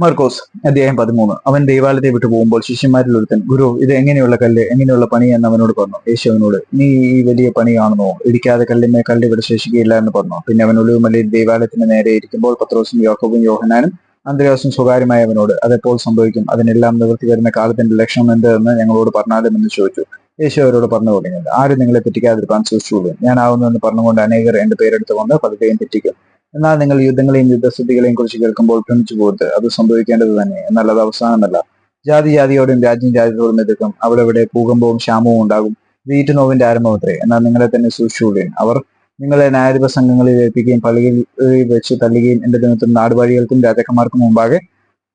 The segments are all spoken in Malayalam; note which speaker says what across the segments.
Speaker 1: മർക്കോസ് അധ്യായം പതിമൂന്ന്. അവൻ ദൈവാലയത്തെ വിട്ടു പോകുമ്പോൾ ശിഷ്യന്മാരിൽ ഒരുത്തൻ ഗുരു ഇത് എങ്ങനെയുള്ള കല്ല്? എങ്ങനെയുള്ള പണി? എന്ന് അവനോട് പറഞ്ഞു. യേശു അവനോട് നീ ഈ വലിയ പണി കാണുന്നോ? ഇടിക്കാതെ കല്ലിന്മേൽ കല്ല് ഇവിടെ ശേഷിക്കുകയില്ല എന്ന് പറഞ്ഞു. പിന്നെ അവൻ ഒളിവുമലയിൽ ദൈവാലയത്തിന് നേരെ ഇരിക്കുമ്പോൾ പത്രോസും യോഹബും യോഹനാനും അന്ത്രയാസും സ്വകാര്യമായ അവനോട് അതെപ്പോൾ സംഭവിക്കും? അതിനെല്ലാം നിവൃത്തി വരുന്ന കാലത്തിന്റെ ലക്ഷണം എന്ത് എന്ന് ഞങ്ങളോട് പറഞ്ഞാലും എന്ന് ചോദിച്ചു. യേശു അവരോട് പറഞ്ഞു തുടങ്ങിയത് ആരും നിങ്ങളെ തെറ്റിക്കാതിരിക്കാൻ സൂക്ഷിച്ചുള്ളൂ ഞാനാവുന്നു എന്ന് പറഞ്ഞുകൊണ്ട് അനേകർ എന്റെ പേരെടുത്തുകൊണ്ട് പതുക്കെയും തെറ്റിക്കും. എന്നാൽ നിങ്ങൾ യുദ്ധങ്ങളെയും യുദ്ധസ്ഥിതികളെയും കുറിച്ച് കേൾക്കുമ്പോൾ ഭ്രമിച്ചു പോകരുത്. അത് സംഭവിക്കേണ്ടത് തന്നെ. എന്നാൽ അത് അവസാനമല്ല. ജാതി ജാതിയോടും രാജ്യം രാജ്യത്തോടും എതിർക്കും. അവിടെ ഇവിടെ ഭൂകമ്പവും ക്ഷാമവും ഉണ്ടാകും. വീറ്റ് നോവിന്റെ ആരംഭമത്രേ എന്നാൽ നിങ്ങളെ തന്നെ സൂക്ഷിച്ചുകൊള്ളുകയും അവർ നിങ്ങളെ ന്യായാധിപ സംഘങ്ങളിൽ ഏൽപ്പിക്കുകയും പള്ളിയിൽ വെച്ച് തള്ളുകയും എന്റെ നിമിത്തം നാടുവാഴികൾക്കും രാജാക്കന്മാർക്കും മുമ്പാകെ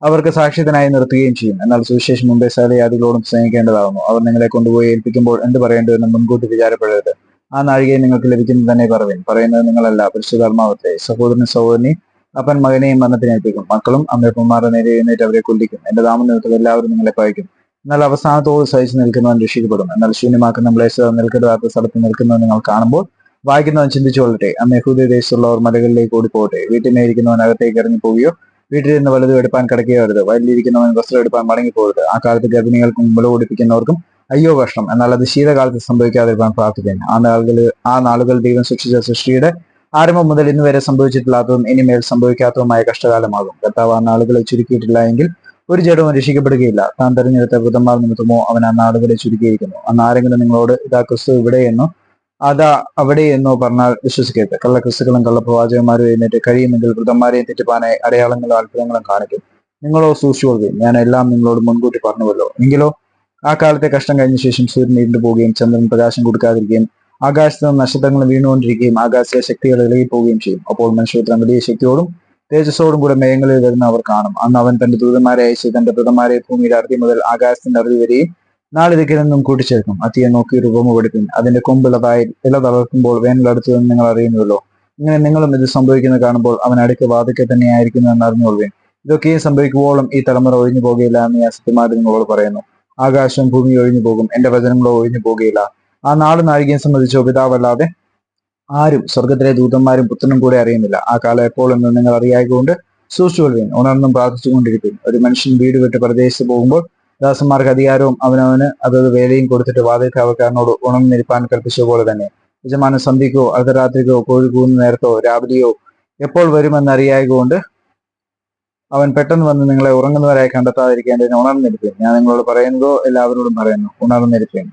Speaker 1: അവർക്ക് സാക്ഷ്യത്തിനായി നിർത്തുകയും ചെയ്യും. എന്നാൽ സുവിശേഷം മുമ്പേ സകലയാദികളോടും സ്നേഹിക്കേണ്ടതാകുന്നു. അവർ നിങ്ങളെ കൊണ്ടുപോയി ഏൽപ്പിക്കുമ്പോൾ എന്ത് പറയേണ്ടതെന്ന് മുൻകൂട്ടി വിചാരപ്പെടരുത്. ആ നാഴികയെ നിങ്ങൾക്ക് ലഭിക്കുന്നത് തന്നെ പറവേൻ പറയുന്നത് നിങ്ങളല്ല പരിശുദ്ധാത്മാവത്തെ സഹോദരൻ സഹോദരനെ അപ്പൻ മകനെയും മരണത്തിനേൽപ്പിക്കും മക്കളും അമ്മയപ്പന്മാരുടെ നേരെ എഴുന്നേറ്റ് അവരെ കൊല്ലിക്കും. എന്റെ നാമനിമിത്തം എല്ലാവരും നിങ്ങളെ പഴിക്കും എന്നാൽ അവസാനത്തോട് സഹിച്ചു നിൽക്കുന്നവൻ രക്ഷിക്കപ്പെടും. എന്നാൽ ശൂന്യമാക്കുന്ന മ്ലേശ നിൽക്കരുതാത്ത സ്ഥലത്ത് നിൽക്കുന്നവൻ നിങ്ങൾ കാണുമ്പോൾ വായിക്കുന്നവൻ ചിന്തിച്ചു കൊള്ളട്ടെ. അന്ന് യഹൂദ ദേശത്തുള്ളവർ മലകളിലേക്ക് ഓടിപ്പോകട്ടെ. വീട്ടിലിരിക്കുന്നവൻ അകത്തേക്ക് ഇറങ്ങി പോവുകയോ വീട്ടിൽ നിന്ന് വലുതും എടുപ്പാൻ കിടക്കുകയോ അരുത്. വയലിലിരിക്കുന്നവൻ വസ്ത്രം എടുപ്പാൻ മടങ്ങിപ്പോകരുത്. ആ കാലത്ത് ഗർഭിണികൾക്കും മുമ്പ് ഓടിപ്പിക്കുന്നവർക്കും അയ്യോ കഷ്ടം. എന്നാൽ അത് ശീതകാലത്ത് സംഭവിക്കാതിരിക്കാൻ പ്രാർത്ഥിക്കാൻ ആ നാളുകൾ ആ നാളുകൾ ദൈവം സൃഷ്ടിച്ച സൃഷ്ടിയുടെ ആരംഭം മുതൽ ഇന്ന് വരെ സംഭവിച്ചിട്ടില്ലാത്തതും ഇനിമേൽ സംഭവിക്കാത്തതുമായ കഷ്ടകാലമാകും. കർത്താവ് ആ നാളുകളെ ചുരുക്കിയിട്ടില്ല എങ്കിൽ ഒരു ജഡവും രക്ഷിക്കപ്പെടുകയില്ല. താൻ തെരഞ്ഞെടുത്ത വൃതന്മാർ നിമിത്തമോ അവൻ ആ നാടുകളെ ചുരുക്കിയിരിക്കുന്നു. അന്ന് ആരെങ്കിലും നിങ്ങളോട് ഇതാ ക്രിസ്തു ഇവിടെയെന്നോ അതാ അവിടെയെന്നോ പറഞ്ഞാൽ വിശ്വസിക്കരുത്. കള്ള ക്രിസ്തുക്കളും കള്ളപ്രവാചകന്മാരും എഴുന്നേറ്റ് കഴിയുമെങ്കിൽ വൃതന്മാരെയും തെറ്റിപ്പാനായി അടയാളങ്ങളും അത്ഭുതങ്ങളും കാണിക്കും. നിങ്ങളോ സൂക്ഷിച്ചുകൊള്ളുകയും ഞാൻ എല്ലാം നിങ്ങളോട് മുൻകൂട്ടി പറഞ്ഞുവല്ലോ. എങ്കിലോ ആ കാലത്തെ കഷ്ടം കഴിഞ്ഞ ശേഷം സൂര്യൻ ഇരുണ്ടു പോവുകയും ചന്ദ്രൻ പ്രകാശം കൊടുക്കാതിരിക്കുകയും ആകാശത്ത് നിന്ന് നക്ഷത്രങ്ങൾ വീണുകൊണ്ടിരിക്കുകയും ആകാശത്തെ ശക്തികൾ ഇളകി പോവുകയും ചെയ്യും. അപ്പോൾ മനുഷ്യപുത്രൻ വലിയ ശക്തിയോടും തേജസ്സോടും കൂടെ മേഘങ്ങളിൽ വരുന്ന അവർ കാണും. അന്ന് അവൻ തന്റെ ദൂതന്മാരെ അയച്ച് തന്റെ ദൂതന്മാരെ ഭൂമിയുടെ അറുതി മുതൽ ആകാശത്തിന്റെ അറുതി വരെയും നാളിതിക്കിൽ നിന്നും കൂട്ടിച്ചേർക്കും. അത്തിയെ നോക്കി രൂപമ അതിന്റെ കൊമ്പിളതായി ഇല തളർത്തുമ്പോൾ വേനലടുത്തു നിന്ന് നിങ്ങൾ അറിയുന്നുവല്ലോ. ഇങ്ങനെ നിങ്ങളും ഇത് സംഭവിക്കുന്നത് കാണുമ്പോൾ അവൻ അടുക്ക വാതിക്കെ തന്നെയായിരിക്കുന്നു എന്ന് അറിഞ്ഞുകൊള്ളുവേൻ. ഇതൊക്കെയും സംഭവിക്കുമ്പോഴും ഈ തലമുറ ഒഴിഞ്ഞു പോകുകയില്ല എന്ന് ഞാൻ സത്യമായിട്ട് നിങ്ങളോട് പറയുന്നു. ആകാശം ഭൂമി ഒഴിഞ്ഞു പോകും. എന്റെ വചനങ്ങളോ ഒഴിഞ്ഞു പോകുകയില്ല. ആ നാട് നാഴികയും സംബന്ധിച്ചോ പിതാവല്ലാതെ ആരും സ്വർഗത്തിലെ ദൂതന്മാരും പുത്രനും കൂടെ അറിയുന്നില്ല. ആ കാലം എപ്പോൾ എന്ന് നിങ്ങൾ അറിയായതുകൊണ്ട് സൂക്ഷിച്ചുകൊള്ളുകയും ഉണർന്നും പ്രാർത്ഥിച്ചുകൊണ്ടിരിക്കും ഒരു മനുഷ്യൻ വീട് വിട്ട് പ്രദേശത്ത് പോകുമ്പോൾ ദാസന്മാർക്ക് അധികാരവും അവനവന് അതത് വേലയും കൊടുത്തിട്ട് വാതിൽ കാവക്കാരനോട് ഉണർന്നിരിപ്പാൻ കൽപ്പിച്ച പോലെ തന്നെ. യജമാനൻ സന്ധിക്കോ അർദ്ധരാത്രിക്കോ കോഴി കൂന്ന നേരത്തോ രാവിലെയോ എപ്പോൾ വരുമെന്ന് അറിയായതുകൊണ്ട് അവൻ പെട്ടെന്ന് വന്ന് നിങ്ങളെ ഉറങ്ങുന്നവരായി കണ്ടെത്താതിരിക്കേണ്ടതിന് ഉണർന്നിരിപ്പേൻ ഞാൻ നിങ്ങളോട് പറയുന്നതോ എല്ലാവരോടും പറയുന്നു ഉണർന്നിരിപ്പേൻ